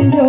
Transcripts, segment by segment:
Yeah.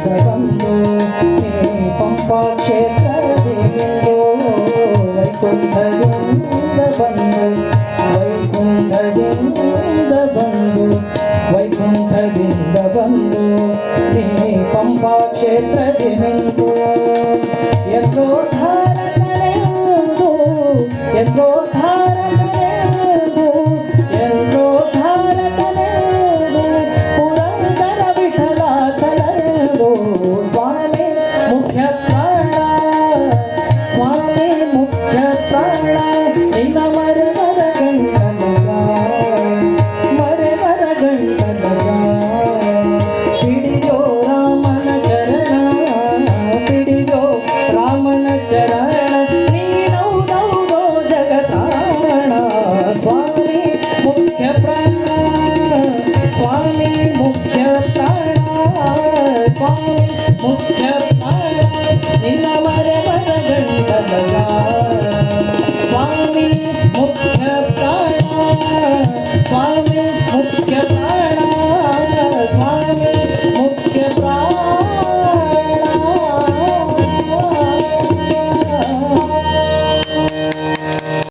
ಕ್ಷೇತ್ರದಲ್ಲೋ Pampa ಕ್ಷೇತ್ರದೆಲ್ಲೋ ವೈಕುಂಠದಿಂದ ಬಂದು ವೈಕುಂಠದಿಂದ ಬಂದು ವೈಕುಂಠದಿಂದ ಬಂದು ನೀ ಪಂಪ ಕ್ಷೇತ್ರದಿ ನಿಂತು ಎಲ್ಲೋ Follow me.